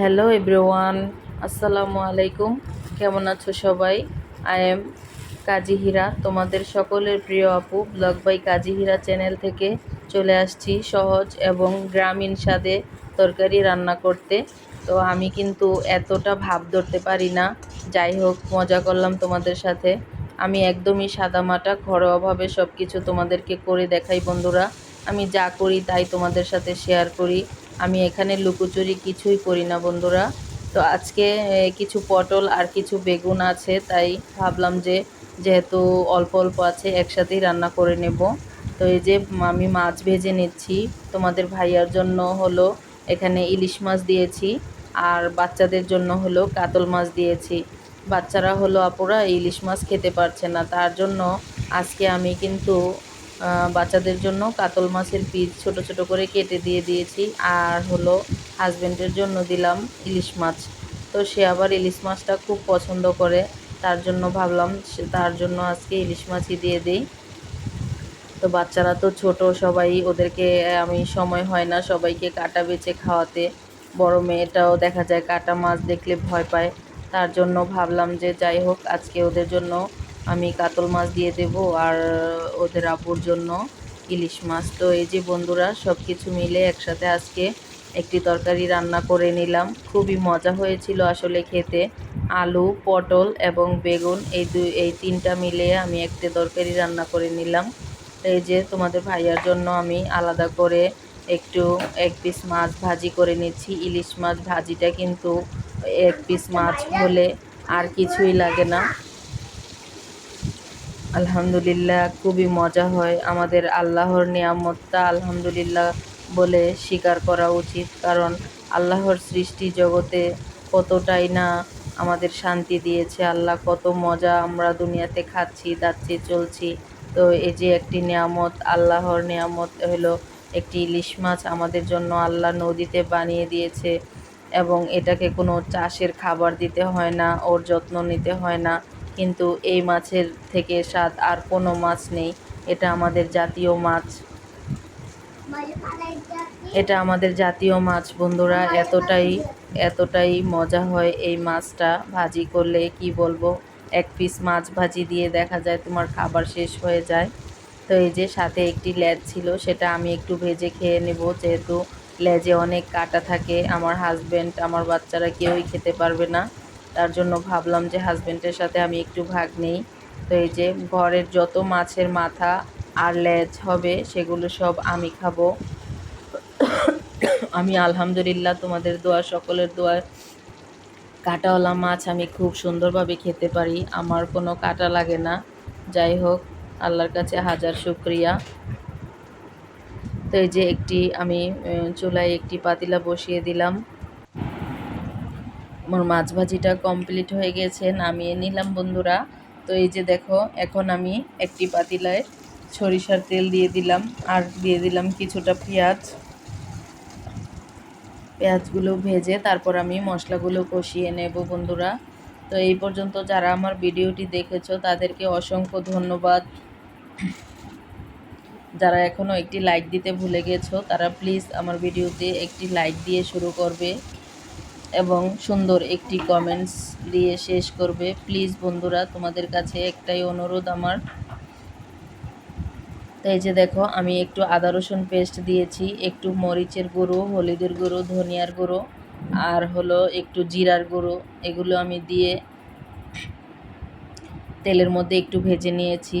Hello everyone আসসালামু আলাইকুম কেমন আছো সবাই? I am Kazi Hira. তোমাদের সকলের প্রিয় আপু, blog by Kazi Hira channel থেকে চলে আসছি সহজ এবং গ্রামীণ স্বাদে তরকারি রান্না করতে। তো আমি কিন্তু এতটা ভাব ধরতে পারি না। যাই হোক, মজা করলাম তোমাদের সাথে। আমি একদমই সাদামাটা, ঘরোয়াভাবে সব কিছু তোমাদেরকে করে দেখাই বন্ধুরা। আমি যা করি তাই তোমাদের সাথে শেয়ার করি। আমি এখানে লুকোচুরি কিছুই করি না, বন্ধুরা। তো আজকে কিছু পটল আর কিছু বেগুন আছে, তাই ভাবলাম যে যেহেতু অল্প অল্প আছে, একসাথেই রান্না করে নেব। তো এই যে আমি মাছ ভেজে নিচ্ছি, তোমাদের ভাইয়ার জন্য হলো এখানে ইলিশ মাছ দিয়েছি, আর বাচ্চাদের জন্য হলো কাতল মাছ দিয়েছি। বাচ্চারা হলো আপুরা ইলিশ মাছ খেতে পারছে না, তার জন্য আজকে আমি কিন্তু বাচ্চাদের জন্য কাতল মাছের পিস ছোট ছোট করে কেটে দিয়ে দিয়েছি। আর হলো হাজবেন্ডের জন্য দিলাম ইলিশ মাছ। তো সে আবার ইলিশ মাছটা খুব পছন্দ করে। তার জন্য ভাবলাম তার জন্য আজকে ইলিশ মাছই দিয়ে দিই। তো বাচ্চারা তো ছোট, সবাই ওদেরকে, আমি সময় হয় না সবাইকে কাটা বেছে খাওয়াতে। বড় মেয়েটাও দেখা যায় কাটা মাছ দেখলে ভয় পায়। তার জন্য ভাবলাম যে যাই হোক, আজকে ওদের জন্য আমি কাতল মাছ দিয়ে দেব আর ওদের আপুর জন্য ইলিশ মাছ। তো এই যে বন্ধুরা সব কিছু মিলে একসাথে আজকে একটি তরকারি রান্না করে নিলাম। খুবই মজা হয়েছিল আসলে খেতে। আলু, পটল এবং বেগুন, এই দুই, এই তিনটা মিলিয়ে আমি একটি তরকারি রান্না করে নিলাম। এই যে তোমাদের ভাইয়ার জন্য আমি আলাদা করে একটু এক পিস মাছ ভাজি করে নিচ্ছি। ইলিশ মাছ ভাজিটা কিন্তু এক পিস মাছ হলে আর কিছুই লাগে না। আলহামদুলিল্লাহ, খুবই মজা হয়। আমাদের আল্লাহর নিয়ামতটা আলহামদুলিল্লাহ বলে স্বীকার করা উচিত। কারণ আল্লাহর সৃষ্টি জগতে কতটাই না আমাদের শান্তি দিয়েছে। আল্লাহ কত মজা আমরা দুনিয়াতে খাচ্ছি, দাচ্ছি, চলছি। তো এই যে একটি নিয়ামত, আল্লাহর নিয়ামত হলো একটি ইলিশ মাছ আমাদের জন্য আল্লাহ নদীতে বানিয়ে দিয়েছে এবং এটাকে কোনো চাষের খাবার দিতে হয় না, ওর যত্ন নিতে হয় না। কিন্তু এই মাছের থেকে স্বাদ আর কোনো মাছ নেই। এটা আমাদের জাতীয় মাছ। এটা আমাদের জাতীয় মাছ, বন্ধুরা। এতটাই এতটাই মজা হয় এই মাছটা ভাজি করলে, কি বলব? এক পিস মাছ ভাজি দিয়ে দেখা যায় তোমার খাবার শেষ হয়ে যায়। তো এই যে সাথে একটি ল্যাজ ছিল, সেটা আমি একটু ভেজে খেয়ে নেব। যেহেতু লেজে অনেক কাটা থাকে, আমার হাজব্যান্ড আমার বাচ্চারা কেউই খেতে পারবে না। তার জন্য ভাবলাম যে হাজবেন্ডের সাথে আমি একটু ভাগ নেই। তো এই যে ঘরের যত মাছের মাথা আর লেজ হবে, সেগুলো সব আমি খাব। আমি আলহামদুলিল্লাহ তোমাদের দোয়া, সকলের দোয়া, কাটাওয়ালা মাছ আমি খুব সুন্দরভাবে খেতে পারি। আমার কোনো কাটা লাগে না। যাই হোক, আল্লাহর কাছে হাজার শুক্রিয়া। তো এই যে একটি আমি চুলায় একটি পাতিলা বসিয়ে দিলাম। আমার মাছ ভাজিটা কমপ্লিট হয়ে গেছে, নামিয়ে নিলাম বন্ধুরা। তো এই যে দেখো, এখন আমি একটি পাতিলায় সরিষার তেল দিয়ে দিলাম, আর দিয়ে দিলাম কিছুটা পেঁয়াজ। পেঁয়াজগুলো ভেজে তারপর আমি মশলাগুলো কষিয়ে নেব বন্ধুরা। তো এই পর্যন্ত যারা আমার ভিডিওটি দেখেছ, তাদেরকে অসংখ্য ধন্যবাদ। যারা এখনও একটি লাইক দিতে ভুলে গেছো, তারা প্লিজ আমার ভিডিওতে একটি লাইক দিয়ে শুরু করবে। এবং সুন্দর একটি কমেন্টস দিয়ে শেষ করবে। প্লিজ বন্ধুরা, তোমাদের কাছে একটাই অনুরোধ আমার। তো এই যে দেখো, আমি একটু আদা রসুন পেস্ট দিয়েছি, একটু মরিচের গুঁড়ো, হলুদের গুঁড়ো, ধনিয়ার গুঁড়ো, আর হলো একটু জিরার গুঁড়ো। এগুলো আমি দিয়ে তেলের মধ্যে একটু ভেজে নিয়েছি।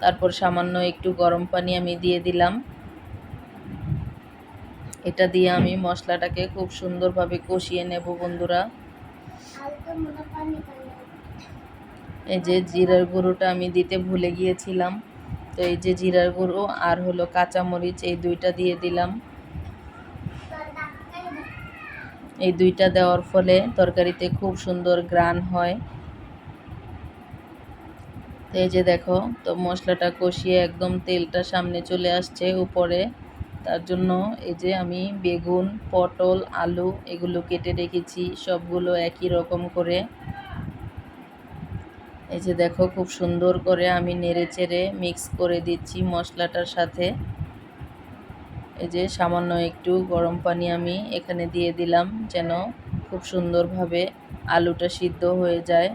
তারপর সামান্য একটু গরম পানি আমি দিয়ে দিলাম। এটা দিয়ে আমি মশলাটাকে খুব সুন্দরভাবে কষিয়ে নেব বন্ধুরা। এই যে জিরার গুঁড়োটা আমি দিতে ভুলে গিয়েছিলাম। তো এই যে জিরার গুঁড়ো আর হলো কাঁচামরিচ এই দুইটা দিয়ে দিলাম। এই দুইটা দেওয়ার ফলে তরকারিতে খুব সুন্দর গ্রান হয়। তো এই যে দেখো, তো মশলাটা কষিয়ে একদম তেলটা সামনে চলে আসছে উপরে। তার জন্য এই যে আমি বেগুন, পটল, আলু এগুলো কেটে রেখেছি, সবগুলো একই রকম করে। এই যে দেখো খুব সুন্দর করে আমি নেড়ে চেড়ে মিক্স করে দিচ্ছি মশলাটার সাথে। এই যে সামান্য একটু গরম পানি আমি এখানে দিয়ে দিলাম যেন খুব সুন্দরভাবে আলুটা সিদ্ধ হয়ে যায়।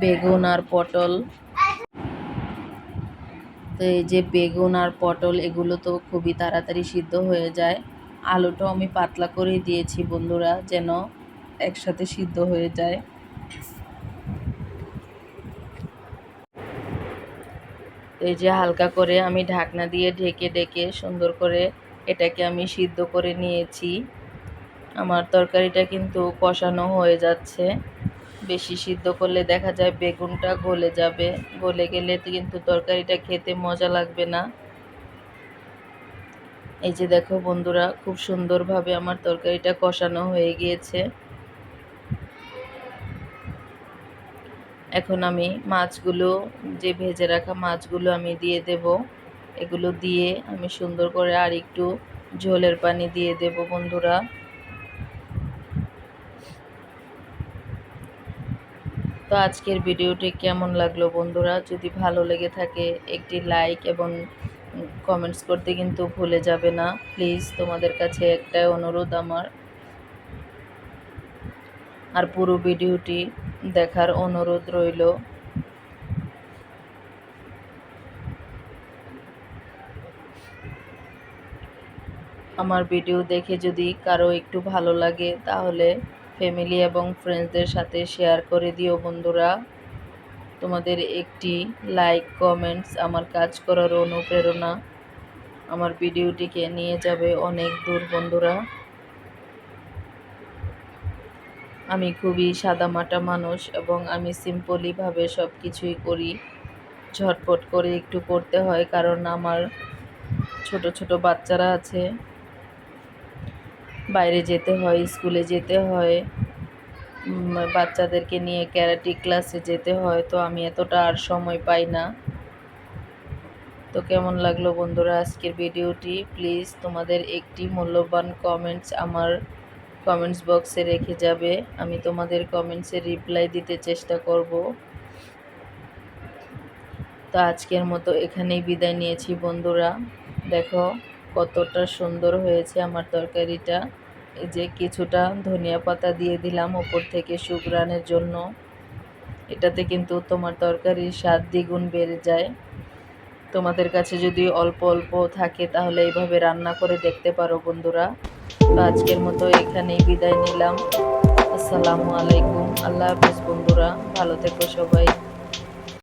বেগুন আর পটল তো এই যে বেগুন আর পটল, এগুলো তো খুবই তাড়াতাড়ি সিদ্ধ হয়ে যায়। আলুটাও আমি পাতলা করে দিয়েছি বন্ধুরা, যেন একসাথে সিদ্ধ হয়ে যায়। এই যে হালকা করে আমি ঢাকনা দিয়ে ঢেকে ঢেকে সুন্দর করে এটাকে আমি সিদ্ধ করে নিয়েছি। আমার তরকারিটা কিন্তু কষানো হয়ে যাচ্ছে। বেশি সিদ্ধ করলে দেখা যায় বেগুনটা গলে যাবে। গলে গেলে কিন্তু তরকারিটা খেতে মজা লাগবে না। এই যে দেখো বন্ধুরা, খুব সুন্দরভাবে আমার তরকারিটা কষানো হয়ে গিয়েছে। এখন আমি মাছগুলো, যে ভেজে রাখা মাছগুলো আমি দিয়ে দেব। এগুলো দিয়ে আমি সুন্দর করে আর একটু ঝোলের পানি দিয়ে দেব বন্ধুরা। তো আজকের ভিডিওটি কেমন লাগল বন্ধুরা? যদি ভালো লেগে থাকে, একটি লাইক এবং কমেন্টস করতে কিন্তু ভুলে যাবে না। প্লিজ তোমাদের কাছে একটাই অনুরোধ আমার। আর পুরো ভিডিওটি দেখার অনুরোধ রইল। আমার ভিডিও দেখে যদি কারও একটু ভালো লাগে, তাহলে ফ্যামিলি এবং ফ্রেন্ডসদের সাথে শেয়ার করে দিও বন্ধুরা। তোমাদের একটি লাইক কমেন্টস আমার কাজ করার অনুপ্রেরণা আমার ভিডিওটিকে নিয়ে যাবে অনেক দূর বন্ধুরা। আমি খুবই সাদামাটা মানুষ এবং আমি সিম্পলিভাবে সব কিছুই করি। ঝটপট করে একটু করতে হয় কারণ আমার ছোট ছোট বাচ্চারা আছে। বাইরে যেতে হয়, স্কুলে যেতে হয় বাচ্চাদেরকে নিয়ে ক্যারাটি ক্লাসে যেতে হয়, তো আমি এতটা আর সময় পাই না। তো কেমন লাগল বন্ধুরা আজকের ভিডিওটি? প্লিজ তোমাদের একটি মূল্যবান কমেন্টস আমার কমেন্টস বক্সে রেখে যাবে। আমি তোমাদের কমেন্টসে রিপ্লাই দিতে চেষ্টা করব। তো আজকের মতো এখানেই বিদায় নিয়েছি বন্ধুরা। দেখো কতটা সুন্দর হয়েছে আমার তরকারিটা। এই যে কিছুটা ধনিয়া পাতা দিয়ে দিলাম ওপর থেকে সুগ্রানের জন্য। এটাতে কিন্তু তোমার তরকারির স্বাদ দ্বিগুণ বেড়ে যায়। তোমাদের কাছে যদি অল্প অল্প থাকে তাহলে এইভাবে রান্না করে দেখতে পারো বন্ধুরা। তো আজকের মতো এখানেই বিদায় নিলাম। আসসালামু আলাইকুম। আল্লাহ হাফিজ বন্ধুরা। ভালো থেকো সবাই।